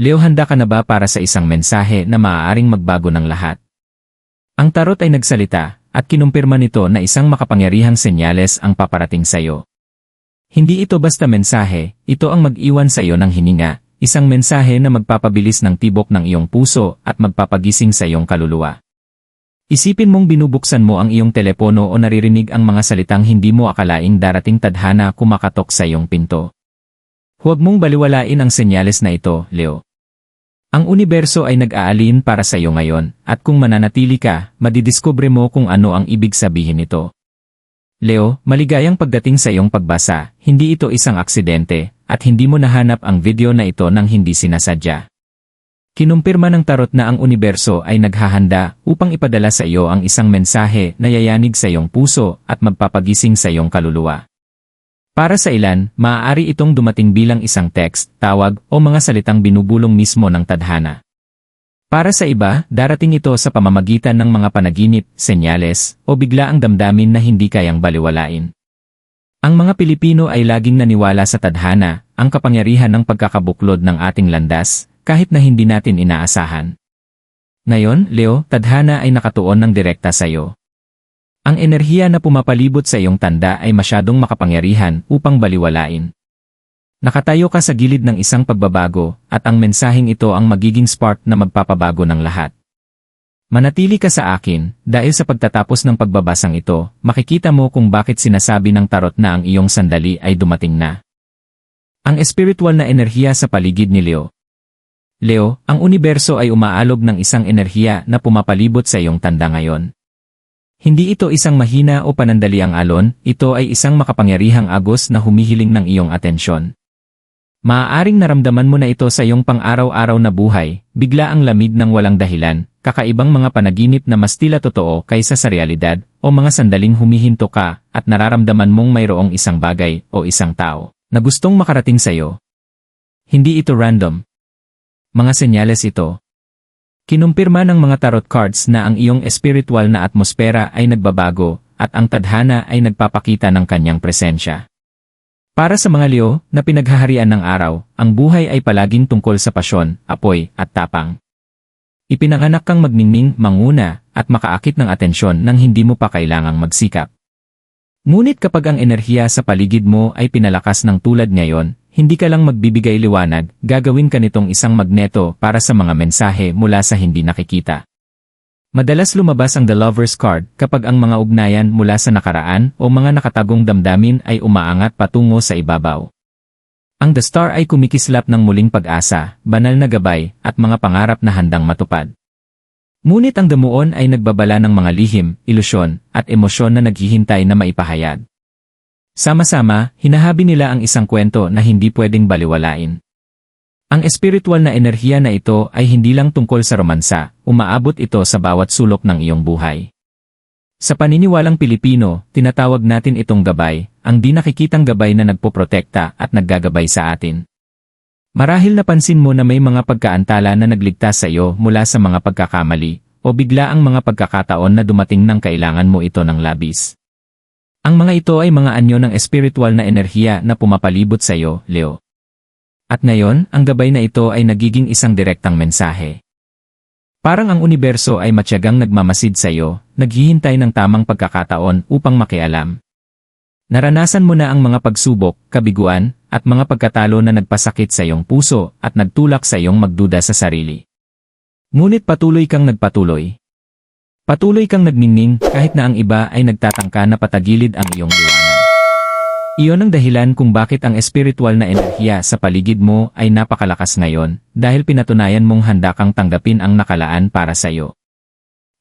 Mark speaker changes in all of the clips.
Speaker 1: Leo handa ka na ba para sa isang mensahe na maaaring magbago ng lahat? Ang tarot ay nagsalita, at kinumpirma nito na isang makapangyarihang senyales ang paparating sa iyo. Hindi ito basta mensahe, ito ang mag-iwan sa iyo ng hininga, isang mensahe na magpapabilis ng tibok ng iyong puso at magpapagising sa iyong kaluluwa. Isipin mong binubuksan mo ang iyong telepono o naririnig ang mga salitang hindi mo akalaing darating tadhana kumakatok sa iyong pinto. Huwag mong baliwalain ang senyales na ito, Leo. Ang universo ay nag-aalin para sa iyo ngayon, at kung mananatili ka, madidiskubre mo kung ano ang ibig sabihin nito. Leo, maligayang pagdating sa iyong pagbasa, hindi ito isang aksidente, at hindi mo nahanap ang video na ito nang hindi sinasadya. Kinumpirma ng tarot na ang universo ay naghahanda upang ipadala sa iyo ang isang mensahe na yayanig sa iyong puso at magpapagising sa iyong kaluluwa. Para sa ilan, maaari itong dumating bilang isang text, tawag, o mga salitang binubulong mismo ng tadhana. Para sa iba, darating ito sa pamamagitan ng mga panaginip, senyales, o bigla ang damdamin na hindi kayang baliwalain. Ang mga Pilipino ay laging naniwala sa tadhana, ang kapangyarihan ng pagkakabuklod ng ating landas, kahit na hindi natin inaasahan. Ngayon, Leo, tadhana ay nakatuon ng direkta sa iyo. Ang enerhiya na pumapalibot sa iyong tanda ay masyadong makapangyarihan upang baliwalain. Nakatayo ka sa gilid ng isang pagbabago, at ang mensaheng ito ang magiging spark na magpapabago ng lahat. Manatili ka sa akin, dahil sa pagtatapos ng pagbabasang ito, makikita mo kung bakit sinasabi ng tarot na ang iyong sandali ay dumating na. Ang espiritual na enerhiya sa paligid ni Leo. Leo, ang universo ay umaalog ng isang enerhiya na pumapalibot sa iyong tanda ngayon. Hindi ito isang mahina o panandaliang alon, ito ay isang makapangyarihang agos na humihiling ng iyong atensyon. Maaaring naramdaman mo na ito sa iyong pang-araw-araw na buhay, bigla ang lamig ng walang dahilan, kakaibang mga panaginip na mas tila totoo kaysa sa realidad, o mga sandaling humihinto ka at nararamdaman mong mayroong isang bagay o isang tao na gustong makarating sa iyo. Hindi ito random. Mga senyales ito, Kinumpirma ng mga tarot cards na ang iyong espiritual na atmosfera ay nagbabago at ang tadhana ay nagpapakita ng kanyang presensya. Para sa mga Leo na pinaghaharian ng araw, ang buhay ay palaging tungkol sa pasyon, apoy, at tapang. Ipinanganak kang magningning, manguna, at makaakit ng atensyon nang hindi mo pa kailangang magsikap. Ngunit kapag ang enerhiya sa paligid mo ay pinalakas ng tulad ngayon, hindi ka lang magbibigay liwanag, gagawin ka nitong isang magneto para sa mga mensahe mula sa hindi nakikita. Madalas lumabas ang The Lover's Card kapag ang mga ugnayan mula sa nakaraan o mga nakatagong damdamin ay umaangat patungo sa ibabaw. Ang The Star ay kumikislap ng muling pag-asa, banal na gabay, at mga pangarap na handang matupad. Ngunit ang damuon ay nagbabala ng mga lihim, ilusyon, at emosyon na naghihintay na maipahayag. Sama-sama, hinahabi nila ang isang kwento na hindi pwedeng baliwalain. Ang espiritual na enerhiya na ito ay hindi lang tungkol sa romansa, umaabot ito sa bawat sulok ng iyong buhay. Sa paniniwalang Pilipino, tinatawag natin itong gabay, ang di nakikitang gabay na nagpoprotekta at naggagabay sa atin. Marahil napansin mo na may mga pagkaantala na nagligtas sa iyo mula sa mga pagkakamali, o bigla ang mga pagkakataon na dumating nang kailangan mo ito ng labis. Ang mga ito ay mga anyo ng espiritual na enerhiya na pumapalibot sa iyo, Leo. At ngayon, ang gabay na ito ay nagiging isang direktang mensahe. Parang ang universo ay matyagang nagmamasid sa iyo, naghihintay ng tamang pagkakataon upang makialam. Naranasan mo na ang mga pagsubok, kabiguan, at mga pagkatalo na nagpasakit sa iyong puso at nagtulak sa iyong magduda sa sarili. Ngunit patuloy kang nagpatuloy, Patuloy kang nagningning kahit na ang iba ay nagtatangka na patagilid ang iyong liwanag. Iyon ang dahilan kung bakit ang espiritual na enerhiya sa paligid mo ay napakalakas ngayon dahil pinatunayan mong handa kang tanggapin ang nakalaan para sa iyo.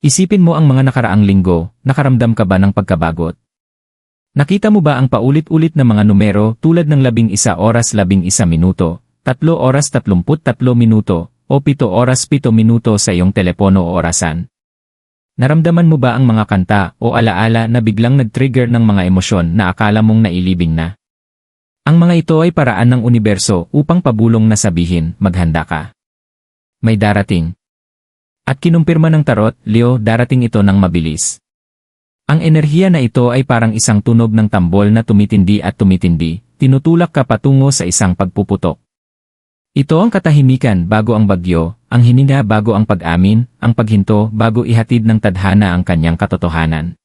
Speaker 1: Isipin mo ang mga nakaraang linggo, nakaramdam ka ba ng pagkabagot? Nakita mo ba ang paulit-ulit na mga numero tulad ng labing isa oras labing isa minuto, tatlo oras tatlumput tatlo minuto, o pito oras pito minuto sa iyong telepono o orasan? Naramdaman mo ba ang mga kanta o alaala na biglang nag-trigger ng mga emosyon na akala mong nailibing na? Ang mga ito ay paraan ng universo upang pabulong na sabihin, maghanda ka. May darating. At kinumpirma ng tarot, Leo, darating ito ng mabilis. Ang enerhiya na ito ay parang isang tunog ng tambol na tumitindi at tumitindi, tinutulak ka patungo sa isang pagpuputok. Ito ang katahimikan bago ang bagyo, ang hininga bago ang pag-amin, ang paghinto bago ihatid ng tadhana ang kanyang katotohanan.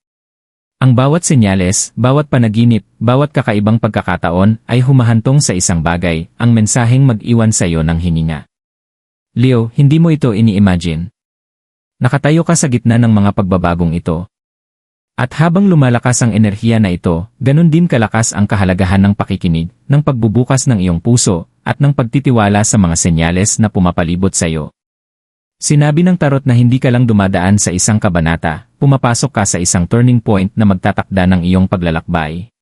Speaker 1: Ang bawat senyales, bawat panaginip, bawat kakaibang pagkakataon ay humahantong sa isang bagay, ang mensaheng mag-iwan sa iyo ng hininga. Leo, hindi mo ito ini-imagine. Nakatayo ka sa gitna ng mga pagbabagong ito. At habang lumalakas ang enerhiya na ito, ganun din kalakas ang kahalagahan ng pakikinig, ng pagbubukas ng iyong puso, at ng pagtitiwala sa mga senyales na pumapalibot sa iyo. Sinabi ng tarot na hindi ka lang dumadaan sa isang kabanata, pumapasok ka sa isang turning point na magtatakda ng iyong paglalakbay.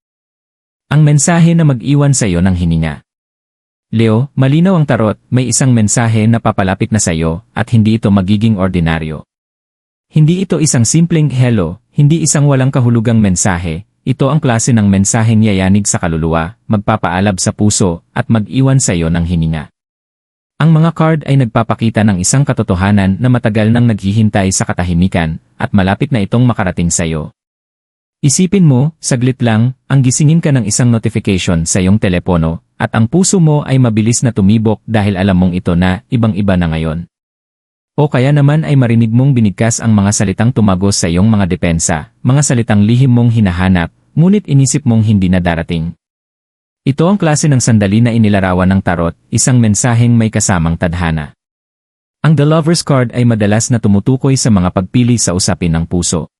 Speaker 1: Ang mensahe na mag-iwan sa iyo ng hininga. Leo, malinaw ang tarot, may isang mensahe na papalapit na sa iyo, at hindi ito magiging ordinaryo. Hindi ito isang simpleng hello, hindi isang walang kahulugang mensahe, ito ang klase ng mensaheng yayanig sa kaluluwa, magpapaalab sa puso, at mag-iwan sa iyo ng hininga. Ang mga card ay nagpapakita ng isang katotohanan na matagal nang naghihintay sa katahimikan, at malapit na itong makarating sa iyo. Isipin mo, saglit lang, ang gisingin ka ng isang notification sa iyong telepono, at ang puso mo ay mabilis na tumibok dahil alam mong ito na, ibang-iba na ngayon. O kaya naman ay marinig mong binigkas ang mga salitang tumagos sa iyong mga depensa, mga salitang lihim mong hinahanap, ngunit inisip mong hindi na darating. Ito ang klase ng sandali na inilarawan ng tarot, isang mensaheng may kasamang tadhana. Ang The Lover's Card ay madalas na tumutukoy sa mga pagpili sa usapin ng puso.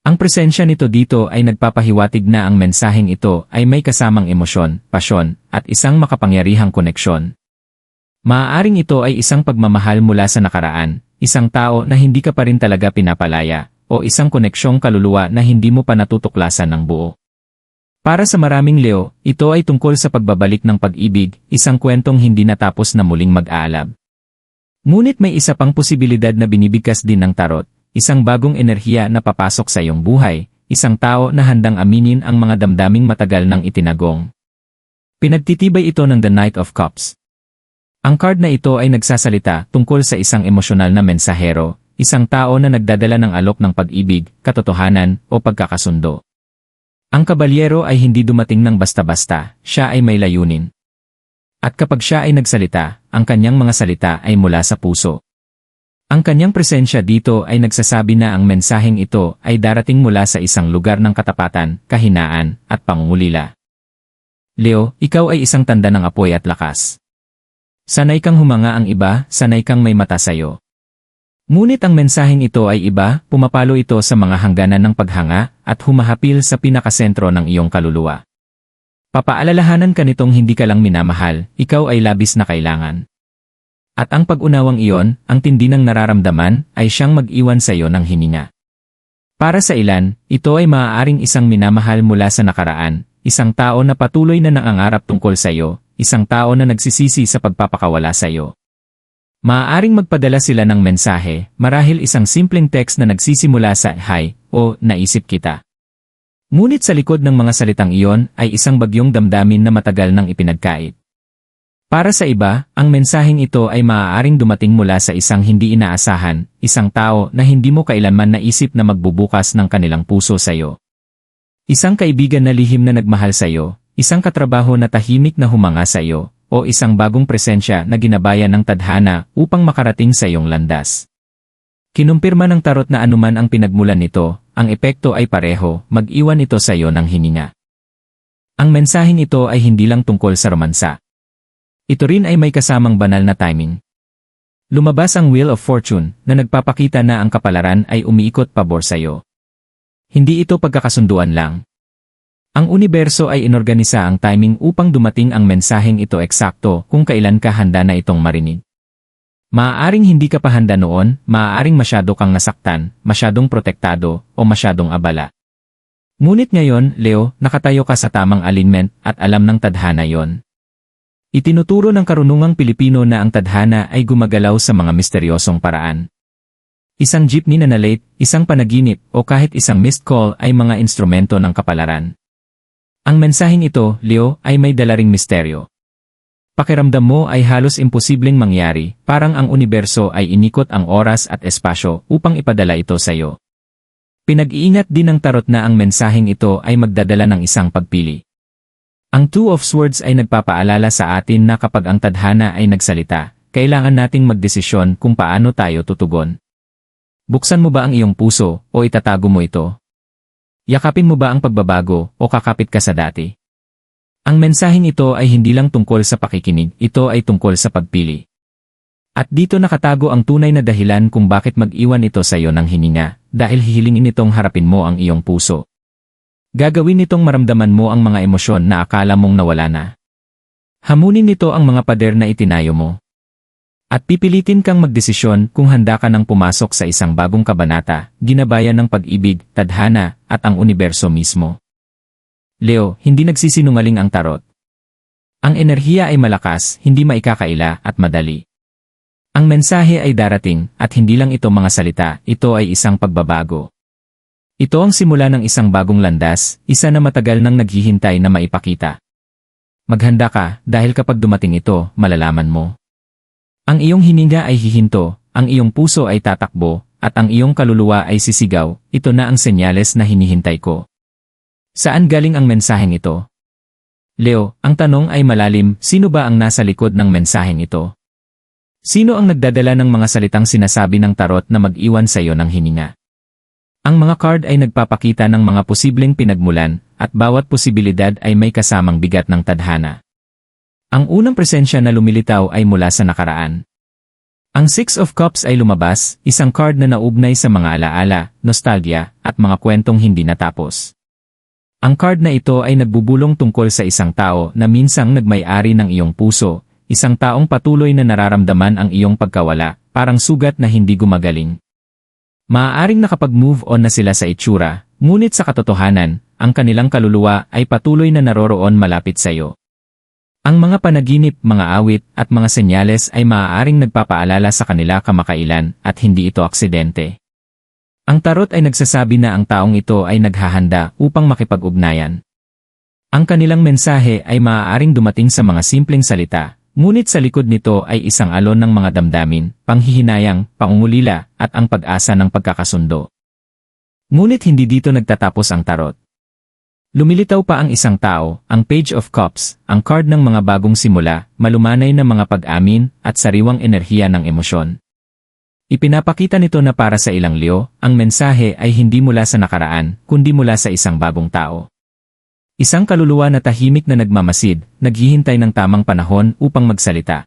Speaker 1: Ang presensya nito dito ay nagpapahiwatig na ang mensaheng ito ay may kasamang emosyon, pasyon, at isang makapangyarihang koneksyon. Maaaring ito ay isang pagmamahal mula sa nakaraan, isang tao na hindi ka pa rin talaga pinapalaya, o isang koneksyong kaluluwa na hindi mo pa natutuklasan ng buo. Para sa maraming Leo, ito ay tungkol sa pagbabalik ng pag-ibig, isang kwentong hindi natapos na muling mag-aalab. Ngunit may isa pang posibilidad na binibigkas din ng tarot, isang bagong enerhiya na papasok sa iyong buhay, isang tao na handang aminin ang mga damdaming matagal nang itinagong. Pinagtitibay ito ng The Knight of Cups. Ang card na ito ay nagsasalita tungkol sa isang emosyonal na mensahero, isang tao na nagdadala ng alok ng pag-ibig, katotohanan, o pagkakasundo. Ang kabalyero ay hindi dumating ng basta-basta, siya ay may layunin. At kapag siya ay nagsalita, ang kanyang mga salita ay mula sa puso. Ang kanyang presensya dito ay nagsasabi na ang mensaheng ito ay darating mula sa isang lugar ng katapatan, kahinaan, at pangungulila. Leo, ikaw ay isang tanda ng apoy at lakas. Sanay kang humanga ang iba, sanay kang may mata sayo. Ngunit ang mensaheng ito ay iba, pumapalo ito sa mga hangganan ng paghanga, at humahapil sa pinakasentro ng iyong kaluluwa. Papaalalahanan ka nitong hindi ka lang minamahal, ikaw ay labis na kailangan. At ang pag-unawang iyon, ang tindi ng nararamdaman, ay siyang mag-iwan sa iyo ng hininga. Para sa ilan, ito ay maaaring isang minamahal mula sa nakaraan, isang tao na patuloy na nangangarap tungkol sa iyo, isang tao na nagsisisi sa pagpapakawala sa iyo. Maaaring magpadala sila ng mensahe, marahil isang simpleng text na nagsisimula sa hi o naisip kita. Ngunit sa likod ng mga salitang iyon ay isang bagyong damdamin na matagal nang ipinagkait. Para sa iba, ang mensaheng ito ay maaaring dumating mula sa isang hindi inaasahan, isang tao na hindi mo kailanman naisip na magbubukas ng kanilang puso sa iyo. Isang kaibigan na lihim na nagmahal sa iyo, Isang katrabaho na tahimik na humanga sa iyo, o isang bagong presensya na ginabayan ng tadhana upang makarating sa iyong landas. Kinumpirma ng tarot na anuman ang pinagmulan nito, ang epekto ay pareho, mag-iwan ito sa iyo ng hininga. Ang mensaheng ito ay hindi lang tungkol sa romansa. Ito rin ay may kasamang banal na timing. Lumabas ang Wheel of Fortune na nagpapakita na ang kapalaran ay umiikot pabor sa iyo. Hindi ito pagkakasunduan lang, ang universo ay inorganisa ang timing upang dumating ang mensaheng ito eksakto kung kailan ka handa na itong marinig. Maaaring hindi ka pa handa noon, maaaring masyado kang nasaktan, masyadong protektado, o masyadong abala. Ngunit ngayon, Leo, nakatayo ka sa tamang alignment at alam ng tadhana yon. Itinuturo ng karunungang Pilipino na ang tadhana ay gumagalaw sa mga misteryosong paraan. Isang jeepney na nalate, isang panaginip, o kahit isang missed call ay mga instrumento ng kapalaran. Ang mensaheng ito, Leo, ay may dalaring misteryo. Pakiramdam mo ay halos imposibleng mangyari, parang ang universo ay inikot ang oras at espasyo upang ipadala ito sa iyo. Pinag-iingat din ng tarot na ang mensaheng ito ay magdadala ng isang pagpili. Ang Two of Swords ay nagpapaalala sa atin na kapag ang tadhana ay nagsalita, kailangan nating magdesisyon kung paano tayo tutugon. Buksan mo ba ang iyong puso o itatago mo ito? Yakapin mo ba ang pagbabago o kakapit ka sa dati? Ang mensaheng ito ay hindi lang tungkol sa pakikinig, ito ay tungkol sa pagpili. At dito nakatago ang tunay na dahilan kung bakit mag-iwan ito sa iyo ng hininga, dahil hihilingin itong harapin mo ang iyong puso. Gagawin nitong maramdaman mo ang mga emosyon na akala mong nawala na. Hamunin nito ang mga pader na itinayo mo. At pipilitin kang magdesisyon kung handa ka nang pumasok sa isang bagong kabanata, ginabayan ng pag-ibig, tadhana, at ang universo mismo. Leo, hindi nagsisinungaling ang tarot. Ang enerhiya ay malakas, hindi maikakaila at madali. Ang mensahe ay darating at hindi lang ito mga salita, ito ay isang pagbabago. Ito ang simula ng isang bagong landas, isa na matagal nang naghihintay na maipakita. Maghanda ka dahil kapag dumating ito, malalaman mo. Ang iyong hininga ay hihinto, ang iyong puso ay tatakbo, at ang iyong kaluluwa ay sisigaw, ito na ang senyales na hinihintay ko. Saan galing ang mensaheng ito? Leo, ang tanong ay malalim, sino ba ang nasa likod ng mensaheng ito? Sino ang nagdadala ng mga salitang sinasabi ng tarot na mag-iwan sa iyo ng hininga? Ang mga card ay nagpapakita ng mga posibleng pinagmulan, at bawat posibilidad ay may kasamang bigat ng tadhana. Ang unang presensya na lumilitaw ay mula sa nakaraan. Ang Six of Cups ay lumabas, isang card na naugnay sa mga alaala, nostalgia, at mga kwentong hindi natapos. Ang card na ito ay nagbubulong tungkol sa isang tao na minsang nagmay-ari ng iyong puso, Isang taong patuloy na nararamdaman ang iyong pagkawala, parang sugat na hindi gumagaling. Maaaring nakapag-move on na sila sa itsura, ngunit sa katotohanan, ang kanilang kaluluwa ay patuloy na naroroon malapit sa iyo. Ang mga panaginip, mga awit, at mga senyales ay maaaring nagpapaalala sa kanila kamakailan at hindi ito aksidente. Ang tarot ay nagsasabi na ang taong ito ay naghahanda upang makipag-ugnayan. Ang kanilang mensahe ay maaaring dumating sa mga simpleng salita, Ngunit sa likod nito ay isang alon ng mga damdamin, panghihinayang, pangungulila, at ang pag-asa ng pagkakasundo. Ngunit hindi dito nagtatapos ang tarot. Lumilitaw pa ang isang tao, ang Page of Cups, ang card ng mga bagong simula, malumanay na mga pag-amin, at sariwang enerhiya ng emosyon. Ipinapakita nito na para sa ilang Leo, ang mensahe ay hindi mula sa nakaraan, kundi mula sa isang bagong tao. Isang kaluluwa na tahimik na nagmamasid, naghihintay ng tamang panahon upang magsalita.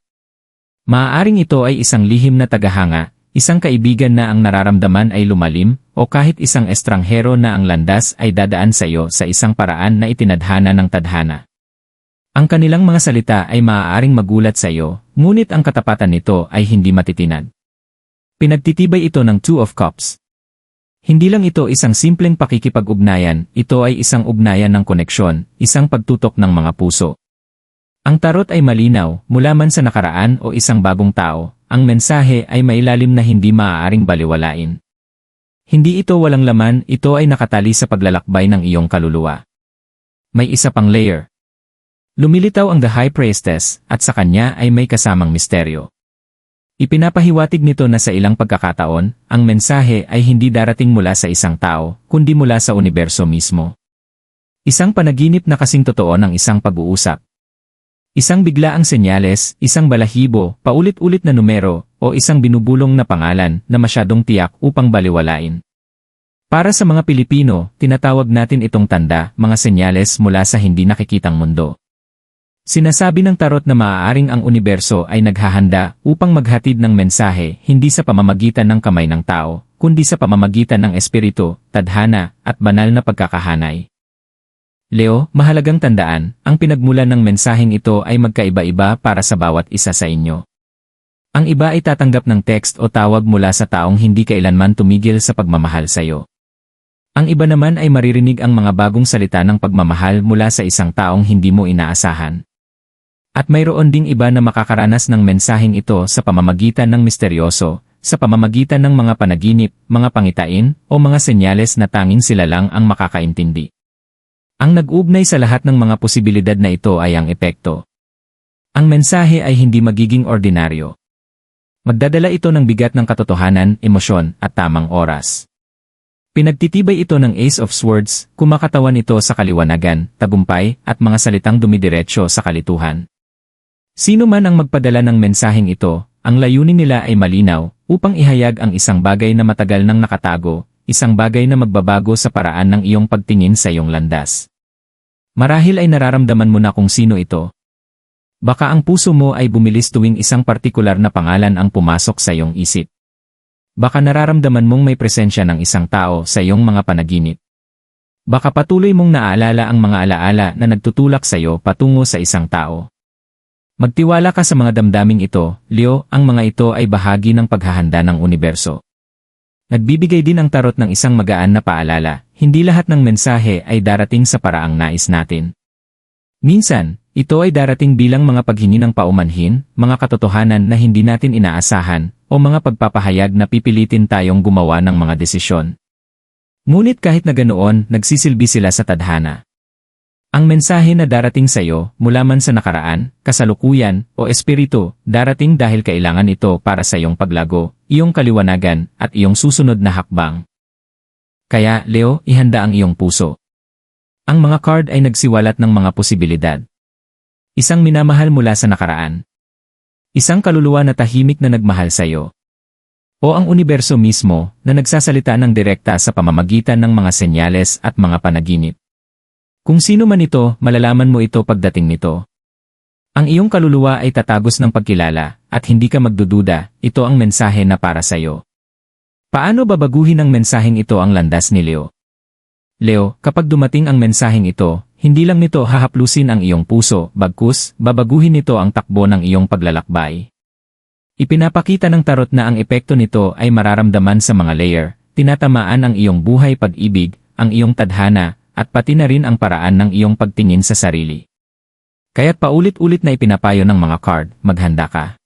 Speaker 1: Maaaring ito ay isang lihim na tagahanga, isang kaibigan na ang nararamdaman ay lumalim, o kahit isang estranghero na ang landas ay dadaan sa iyo sa isang paraan na itinadhana ng tadhana. Ang kanilang mga salita ay maaaring magulat sa iyo, ngunit ang katapatan nito ay hindi matitinag. Pinagtitibay ito ng Two of Cups. Hindi lang ito isang simpleng pakikipag-ugnayan, ito ay isang ugnayan ng koneksyon, isang pagtutok ng mga puso. Ang tarot ay malinaw, mula man sa nakaraan o isang bagong tao, ang mensahe ay mailalim na hindi maaaring baliwalain. Hindi ito walang laman, ito ay nakatali sa paglalakbay ng iyong kaluluwa. May isa pang layer. Lumilitaw ang The High Priestess, at sa kanya ay may kasamang misteryo. Ipinapahiwatig nito na sa ilang pagkakataon, ang mensahe ay hindi darating mula sa isang tao, kundi mula sa universo mismo. Isang panaginip na kasing totoo ng isang pag-uusap. Isang biglaang senyales, isang balahibo, paulit-ulit na numero, o isang binubulong na pangalan na masyadong tiyak upang baliwalain. Para sa mga Pilipino, tinatawag natin itong tanda, mga senyales mula sa hindi nakikitang mundo. Sinasabi ng tarot na maaaring ang universo ay naghahanda upang maghatid ng mensahe hindi sa pamamagitan ng kamay ng tao, kundi sa pamamagitan ng espiritu, tadhana, at banal na pagkakahanay. Leo, mahalagang tandaan, ang pinagmulan ng mensaheng ito ay magkaiba-iba para sa bawat isa sa inyo. Ang iba ay tatanggap ng text o tawag mula sa taong hindi kailanman tumigil sa pagmamahal sa iyo. Ang iba naman ay maririnig ang mga bagong salita ng pagmamahal mula sa isang taong hindi mo inaasahan. At mayroon ding iba na makakaranas ng mensaheng ito sa pamamagitan ng misteryoso, sa pamamagitan ng mga panaginip, mga pangitain, o mga senyales na tanging sila lang ang makakaintindi. Ang nag-ugnay sa lahat ng mga posibilidad na ito ay ang epekto. Ang mensahe ay hindi magiging ordinaryo. Magdadala ito ng bigat ng katotohanan, emosyon, at tamang oras. Pinagtitibay ito ng Ace of Swords, kumakatawan ito sa kaliwanagan, tagumpay, at mga salitang dumidiretso sa kalituhan. Sino man ang magpadala ng mensaheng ito, ang layunin nila ay malinaw, upang ihayag ang isang bagay na matagal nang nakatago, isang bagay na magbabago sa paraan ng iyong pagtingin sa iyong landas. Marahil ay nararamdaman mo na kung sino ito. Baka ang puso mo ay bumilis tuwing isang partikular na pangalan ang pumasok sa iyong isip. Baka nararamdaman mong may presensya ng isang tao sa iyong mga panaginip. Baka patuloy mong naaalala ang mga alaala na nagtutulak sa iyo patungo sa isang tao. Magtiwala ka sa mga damdaming ito, Leo, ang mga ito ay bahagi ng paghahanda ng universo. Nagbibigay din ang tarot ng isang magaan na paalala, hindi lahat ng mensahe ay darating sa paraang nais natin. Minsan, ito ay darating bilang mga paghingi ng paumanhin, mga katotohanan na hindi natin inaasahan, o mga pagpapahayag na pipilitin tayong gumawa ng mga desisyon. Ngunit kahit na ganoon, nagsisilbi sila sa tadhana. Ang mensahe na darating sa iyo, mula man sa nakaraan, kasalukuyan, o espiritu, darating dahil kailangan ito para sa iyong paglago, iyong kaliwanagan, at iyong susunod na hakbang. Kaya, Leo, ihanda ang iyong puso. Ang mga card ay nagsiwalat ng mga posibilidad. Isang minamahal mula sa nakaraan. Isang kaluluwa na tahimik na nagmahal sa iyo. O ang universo mismo na nagsasalita ng direkta sa pamamagitan ng mga senyales at mga panaginip. Kung sino man ito, malalaman mo ito pagdating nito. Ang iyong kaluluwa ay tatagos ng pagkilala, at hindi ka magdududa, ito ang mensahe na para sa iyo. Paano babaguhin ng mensaheng ito ang landas ni Leo? Leo, kapag dumating ang mensaheng ito, hindi lang nito hahaplusin ang iyong puso, bagkus, babaguhin nito ang takbo ng iyong paglalakbay. Ipinapakita ng tarot na ang epekto nito ay mararamdaman sa mga layer, tinatamaan ang iyong buhay pag-ibig, ang iyong tadhana, at pati na rin ang paraan ng iyong pagtingin sa sarili. Kaya't paulit-ulit na ipinapayo ng mga card, maghanda ka.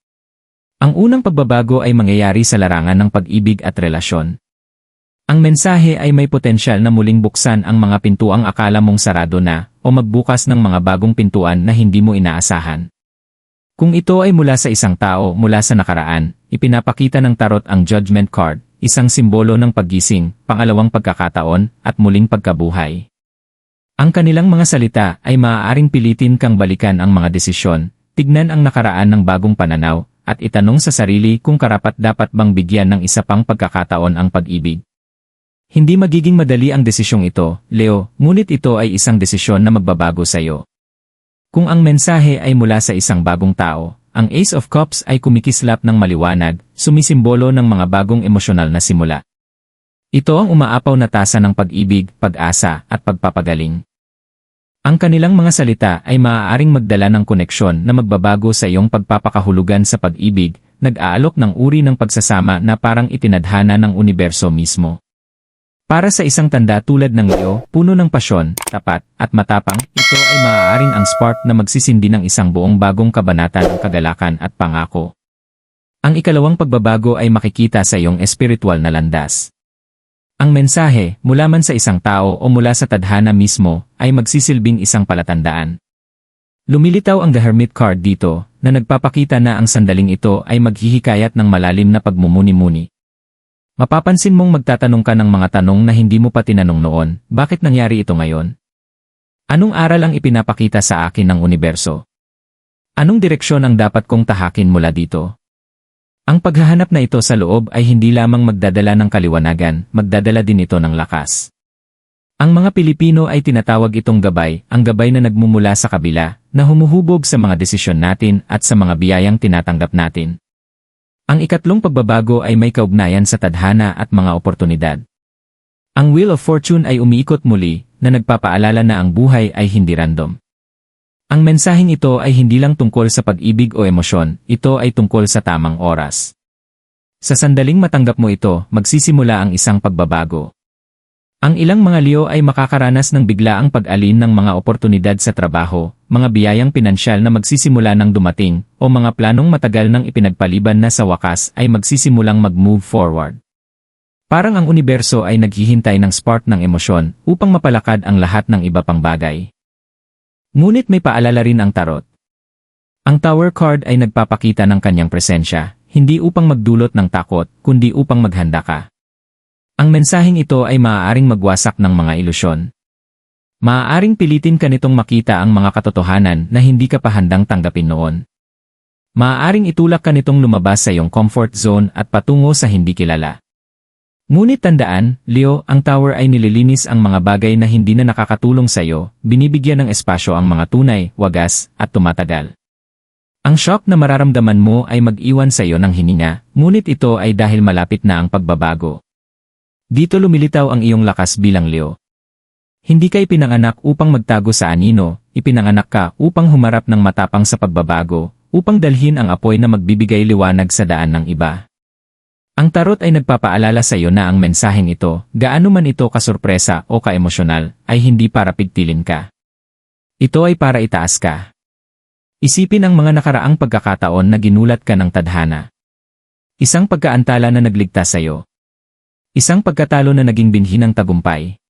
Speaker 1: Ang unang pagbabago ay mangyayari sa larangan ng pag-ibig at relasyon. Ang mensahe ay may potensyal na muling buksan ang mga pintuang akala mong sarado na o magbukas ng mga bagong pintuan na hindi mo inaasahan. Kung ito ay mula sa isang tao mula sa nakaraan, ipinapakita ng tarot ang judgment card, isang simbolo ng paggising, pangalawang pagkakataon, at muling pagkabuhay. Ang kanilang mga salita ay maaaring pilitin kang balikan ang mga desisyon, tignan ang nakaraan ng bagong pananaw, at itanong sa sarili kung karapat dapat bang bigyan ng isa pang pagkakataon ang pag-ibig. Hindi magiging madali ang desisyong ito, Leo, ngunit ito ay isang desisyon na magbabago sa iyo. Kung ang mensahe ay mula sa isang bagong tao, ang Ace of Cups ay kumikislap ng maliwanag, sumisimbolo ng mga bagong emosyonal na simula. Ito ang umaapaw na tasa ng pag-ibig, pag-asa, at pagpapagaling. Ang kanilang mga salita ay maaaring magdala ng koneksyon na magbabago sa iyong pagpapakahulugan sa pag-ibig, nag-aalok ng uri ng pagsasama na parang itinadhana ng universo mismo. Para sa isang tanda tulad ng Leo, puno ng pasyon, tapat, at matapang, ito ay maaaring ang spark na magsisindi ng isang buong bagong kabanata ng kagalakan at pangako. Ang ikalawang pagbabago ay makikita sa iyong espiritual na landas. Ang mensahe, mula man sa isang tao o mula sa tadhana mismo, ay magsisilbing isang palatandaan. Lumilitaw ang The Hermit card dito, na nagpapakita na ang sandaling ito ay maghihikayat ng malalim na pagmumuni-muni. Mapapansin mong magtatanong ka ng mga tanong na hindi mo pa tinanong noon, bakit nangyari ito ngayon? Anong aral ang ipinapakita sa akin ng universo? Anong direksyon ang dapat kong tahakin mula dito? Ang paghahanap na ito sa loob ay hindi lamang magdadala ng kaliwanagan, magdadala din ito ng lakas. Ang mga Pilipino ay tinatawag itong gabay, ang gabay na nagmumula sa kabila, na humuhubog sa mga desisyon natin at sa mga biyayang tinatanggap natin. Ang ikatlong pagbabago ay may kaugnayan sa tadhana at mga oportunidad. Ang Wheel of Fortune ay umiikot muli, na nagpapaalala na ang buhay ay hindi random. Ang mensaheng ito ay hindi lang tungkol sa pag-ibig o emosyon, ito ay tungkol sa tamang oras. Sa sandaling matanggap mo ito, magsisimula ang isang pagbabago. Ang ilang mga Leo ay makakaranas ng biglaang pag-alin ng mga oportunidad sa trabaho, mga biyayang pinansyal na magsisimula ng dumating, o mga planong matagal nang ipinagpaliban na sa wakas ay magsisimulang mag-move forward. Parang ang universo ay naghihintay ng spark ng emosyon upang mapalakad ang lahat ng iba pang bagay. Ngunit may paalala rin ang tarot. Ang Tower card ay nagpapakita ng kanyang presensya, hindi upang magdulot ng takot, kundi upang maghanda ka. Ang mensaheng ito ay maaaring magwasak ng mga ilusyon. Maaaring pilitin ka nitong makita ang mga katotohanan na hindi ka pa handang tanggapin noon. Maaaring itulak ka nitong lumabas sa iyong comfort zone at patungo sa hindi kilala. Ngunit tandaan, Leo, ang tower ay nililinis ang mga bagay na hindi na nakakatulong sa iyo, binibigyan ng espasyo ang mga tunay, wagas, at tumatagal. Ang shock na mararamdaman mo ay mag-iwan sa iyo ng hininga, ngunit ito ay dahil malapit na ang pagbabago. Dito lumilitaw ang iyong lakas bilang Leo. Hindi ka ipinanganak upang magtago sa anino, ipinanganak ka upang humarap ng matapang sa pagbabago, upang dalhin ang apoy na magbibigay liwanag sa daan ng iba. Ang tarot ay nagpapaalala sa iyo na ang mensaheng ito, gaano man ito kasurpresa o kaemosyonal, ay hindi para pigtilin ka. Ito ay para itaas ka. Isipin ang mga nakaraang pagkakataon na ginulat ka ng tadhana. Isang pagkaantala na nagligtas sa iyo. Isang pagkatalo na naging binhi ng tagumpay.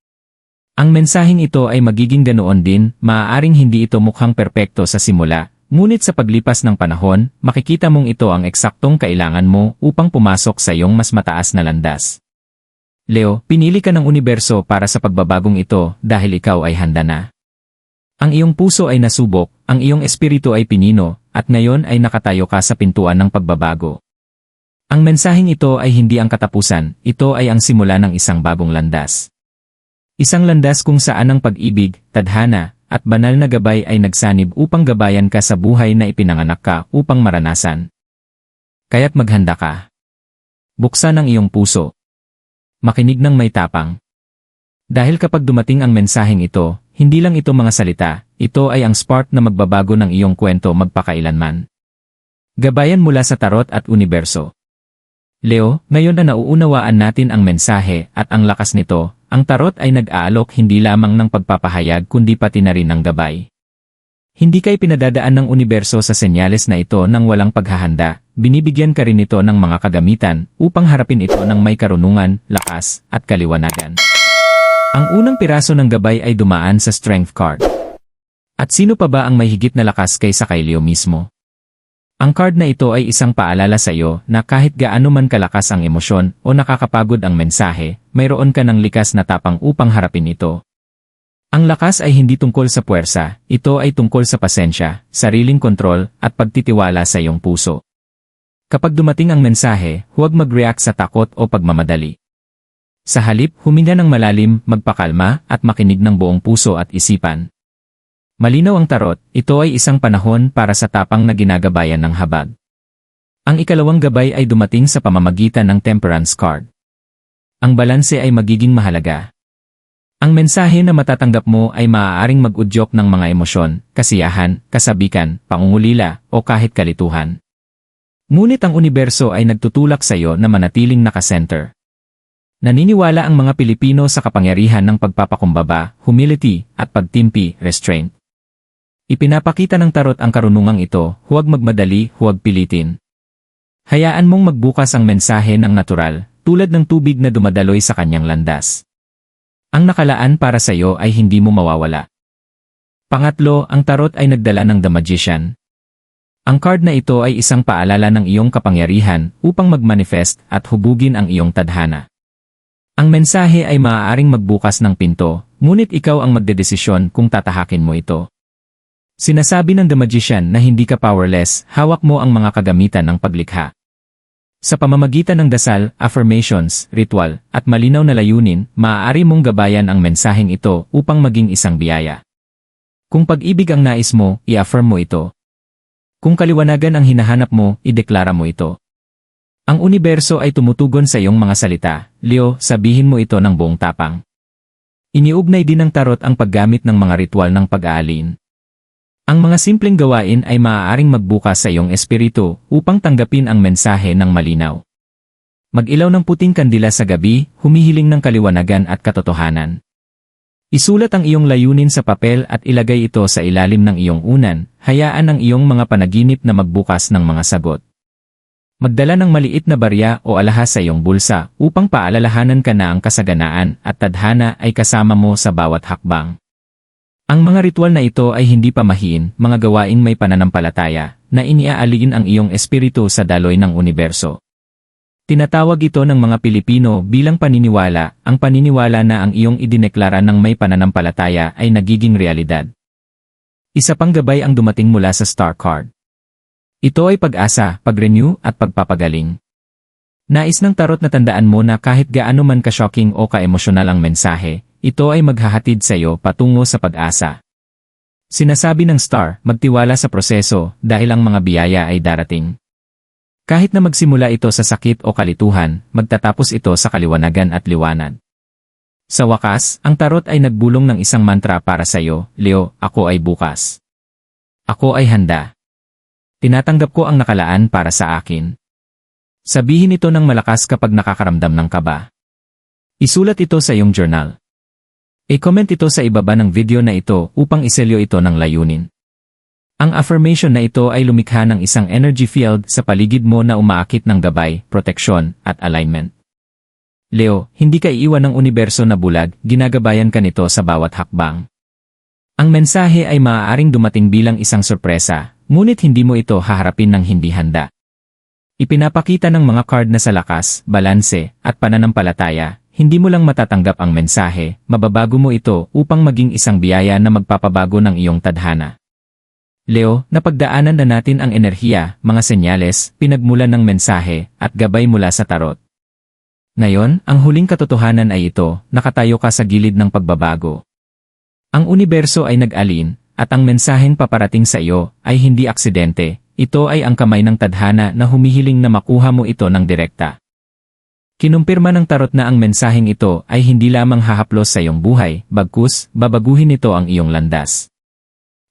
Speaker 1: Ang mensaheng ito ay magiging ganoon din, maaaring hindi ito mukhang perpekto sa simula, ngunit sa paglipas ng panahon, makikita mong ito ang eksaktong kailangan mo upang pumasok sa iyong mas mataas na landas. Leo, pinili ka ng universo para sa pagbabagong ito dahil ikaw ay handa na. Ang iyong puso ay nasubok, ang iyong espiritu ay pinino, at ngayon ay nakatayo ka sa pintuan ng pagbabago. Ang mensaheng ito ay hindi ang katapusan, ito ay ang simula ng isang bagong landas. Isang landas kung saan ang pag-ibig, tadhana, at banal na gabay ay nagsanib upang gabayan ka sa buhay na ipinanganak ka upang maranasan. Kaya't maghanda ka. Buksan ang iyong puso. Makinig ng may tapang. Dahil kapag dumating ang mensaheng ito, hindi lang ito mga salita, ito ay ang spark na magbabago ng iyong kwento magpakailanman. Gabayan mula sa tarot at universo. Leo, ngayon na nauunawaan natin ang mensahe at ang lakas nito, ang tarot ay nag-aalok hindi lamang ng pagpapahayag kundi pati na rin ng gabay. Hindi kay pinadadaan ng universo sa senyales na ito nang walang paghahanda, binibigyan ka rin ito ng mga kagamitan upang harapin ito ng may karunungan, lakas, at kaliwanagan. Ang unang piraso ng gabay ay dumaan sa Strength card. At sino pa ba ang may higit na lakas kaysa kay Leo mismo? Ang card na ito ay isang paalala sa iyo na kahit gaano man kalakas ang emosyon o nakakapagod ang mensahe, mayroon ka ng likas na tapang upang harapin ito. Ang lakas ay hindi tungkol sa puwersa, ito ay tungkol sa pasensya, sariling kontrol, at pagtitiwala sa iyong puso. Kapag dumating ang mensahe, huwag mag-react sa takot o pagmamadali. Sa halip, huminga ng malalim, magpakalma, at makinig ng buong puso at isipan. Malinaw ang tarot, ito ay isang panahon para sa tapang na ginagabayan ng habag. Ang ikalawang gabay ay dumating sa pamamagitan ng temperance card. Ang balanse ay magiging mahalaga. Ang mensahe na matatanggap mo ay maaaring mag-udyok ng mga emosyon, kasiyahan, kasabikan, pangungulila, o kahit kalituhan. Ngunit ang universo ay nagtutulak sa iyo na manatiling nakasenter. Naniniwala ang mga Pilipino sa kapangyarihan ng pagpapakumbaba, humility, at pagtimpi, restraint. Ipinapakita ng tarot ang karunungang ito, huwag magmadali, huwag pilitin. Hayaan mong magbukas ang mensahe ng natural, tulad ng tubig na dumadaloy sa kanyang landas. Ang nakalaan para sa iyo ay hindi mo mawawala. Pangatlo, ang tarot ay nagdala ng The Magician. Ang card na ito ay isang paalala ng iyong kapangyarihan upang magmanifest at hubugin ang iyong tadhana. Ang mensahe ay maaaring magbukas ng pinto, ngunit ikaw ang magdedesisyon kung tatahakin mo ito. Sinasabi ng The Magician na hindi ka powerless, hawak mo ang mga kagamitan ng paglikha. Sa pamamagitan ng dasal, affirmations, ritual, at malinaw na layunin, maaari mong gabayan ang mensaheng ito upang maging isang biyaya. Kung pag-ibig ang nais mo, i-affirm mo ito. Kung kaliwanagan ang hinahanap mo, ideklara mo ito. Ang universo ay tumutugon sa iyong mga salita, Leo, sabihin mo ito ng buong tapang. Iniugnay din ng tarot ang paggamit ng mga ritual ng pag-aalin, ang mga simpleng gawain ay maaaring magbukas sa iyong espiritu upang tanggapin ang mensahe ng malinaw. Mag-ilaw ng puting kandila sa gabi, humihiling ng kaliwanagan at katotohanan. Isulat ang iyong layunin sa papel at ilagay ito sa ilalim ng iyong unan, hayaan ang iyong mga panaginip na magbukas ng mga sagot. Magdala ng maliit na barya o alahas sa iyong bulsa upang paalalahanan ka na ang kasaganaan at tadhana ay kasama mo sa bawat hakbang. Ang mga ritual na ito ay hindi pamahiin, mga gawaing may pananampalataya, na iniaalin ang iyong espiritu sa daloy ng universo. Tinatawag ito ng mga Pilipino bilang paniniwala, ang paniniwala na ang iyong idineklara ng may pananampalataya ay nagiging realidad. Isa pang gabay ang dumating mula sa Star Card. Ito ay pag-asa, pag-renew at pagpapagaling. Nais ng tarot na tandaan mo na kahit gaano man ka-shocking o ka-emosyonal ang mensahe, ito ay maghahatid sa iyo patungo sa pag-asa. Sinasabi ng Star, magtiwala sa proseso dahil ang mga biyaya ay darating. Kahit na magsimula ito sa sakit o kalituhan, magtatapos ito sa kaliwanagan at liwanag. Sa wakas, ang tarot ay nagbulong ng isang mantra para sa iyo, Leo, ako ay bukas. Ako ay handa. Tinatanggap ko ang nakalaan para sa akin. Sabihin ito ng malakas kapag nakakaramdam ng kaba. Isulat ito sa iyong journal. I-comment ito sa ibaba ng video na ito upang iselyo ito ng layunin. Ang affirmation na ito ay lumikha ng isang energy field sa paligid mo na umaakit ng gabay, proteksyon, at alignment. Leo, hindi ka iiwan ng universo na bulag, ginagabayan ka nito sa bawat hakbang. Ang mensahe ay maaaring dumating bilang isang sorpresa, ngunit hindi mo ito haharapin ng hindi handa. Ipinapakita ng mga card na sa lakas, balanse, at pananampalataya, hindi mo lang matatanggap ang mensahe, mababago mo ito upang maging isang biyaya na magpapabago ng iyong tadhana. Leo, napagdaanan na natin ang enerhiya, mga senyales, pinagmulan ng mensahe, at gabay mula sa tarot. Ngayon, ang huling katotohanan ay ito, nakatayo ka sa gilid ng pagbabago. Ang universo ay nag-alin, at ang mensaheng paparating sa iyo ay hindi aksidente, ito ay ang kamay ng tadhana na humihiling na makuha mo ito ng direkta. Kinumpirma ng tarot na ang mensaheng ito ay hindi lamang hahaplos sa iyong buhay, bagkus, babaguhin ito ang iyong landas.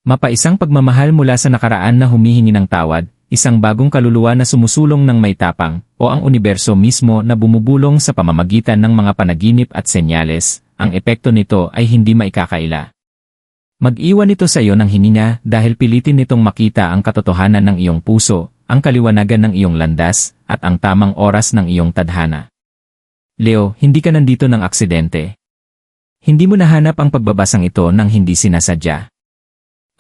Speaker 1: Mapaisang pagmamahal mula sa nakaraan na humihingi ng tawad, isang bagong kaluluwa na sumusulong ng may tapang, o ang universo mismo na bumubulong sa pamamagitan ng mga panaginip at senyales, ang epekto nito ay hindi maikakaila. Mag-iwan ito sa iyo ng hininga dahil pilitin nitong makita ang katotohanan ng iyong puso, ang kaliwanagan ng iyong landas, at ang tamang oras ng iyong tadhana. Leo, hindi ka nandito ng aksidente. Hindi mo nahanap ang pagbabasang ito ng hindi sinasadya.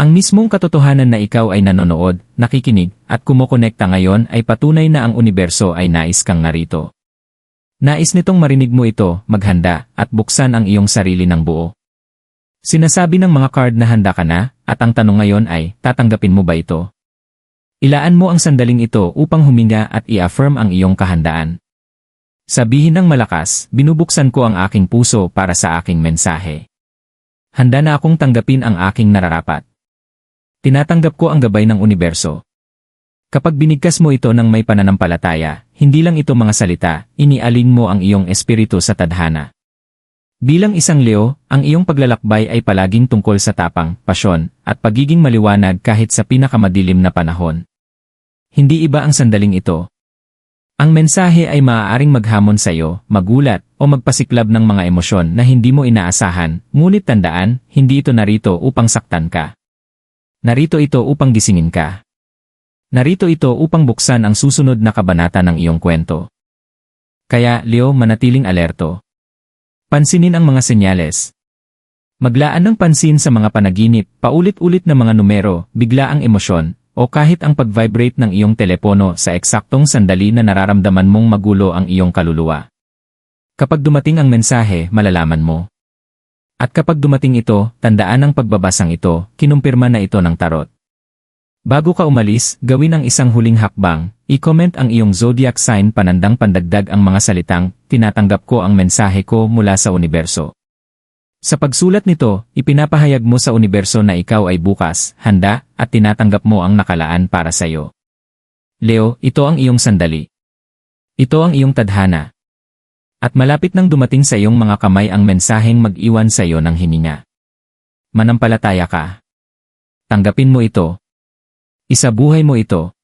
Speaker 1: Ang mismong katotohanan na ikaw ay nanonood, nakikinig, at kumokonekta ngayon ay patunay na ang universo ay nais kang narito. Nais nitong marinig mo ito, maghanda, at buksan ang iyong sarili ng buo. Sinasabi ng mga card na handa ka na, at ang tanong ngayon ay, tatanggapin mo ba ito? Ilaan mo ang sandaling ito upang huminga at i-affirm ang iyong kahandaan. Sabihin ng malakas, binubuksan ko ang aking puso para sa aking mensahe. Handa na akong tanggapin ang aking nararapat. Tinatanggap ko ang gabay ng universo. Kapag binigkas mo ito ng may pananampalataya, hindi lang ito mga salita, inialin mo ang iyong espiritu sa tadhana. Bilang isang Leo, ang iyong paglalakbay ay palaging tungkol sa tapang, pasyon, at pagiging maliwanag kahit sa pinakamadilim na panahon. Hindi iba ang sandaling ito. Ang mensahe ay maaaring maghamon sa iyo, magulat, o magpasiklab ng mga emosyon na hindi mo inaasahan, ngunit tandaan, hindi ito narito upang saktan ka. Narito ito upang gisingin ka. Narito ito upang buksan ang susunod na kabanata ng iyong kwento. Kaya, Leo, manatiling alerto. Pansinin ang mga senyales. Maglaan ng pansin sa mga panaginip, paulit-ulit na mga numero, bigla ang emosyon, o kahit ang pag-vibrate ng iyong telepono sa eksaktong sandali na nararamdaman mong magulo ang iyong kaluluwa. Kapag dumating ang mensahe, malalaman mo. At kapag dumating ito, tandaan ang pagbabasang ito, kinumpirma na ito ng tarot. Bago ka umalis, gawin ang isang huling hakbang, i-comment ang iyong zodiac sign panandang pandagdag ang mga salitang, tinatanggap ko ang mensahe ko mula sa universo. Sa pagsulat nito, ipinapahayag mo sa universo na ikaw ay bukas, handa, at tinatanggap mo ang nakalaan para sa iyo. Leo, ito ang iyong sandali. Ito ang iyong tadhana. At malapit nang dumating sa iyong mga kamay ang mensaheng mag-iwan sa iyo ng hininga. Manampalataya ka. Tanggapin mo ito. Isabuhay mo ito.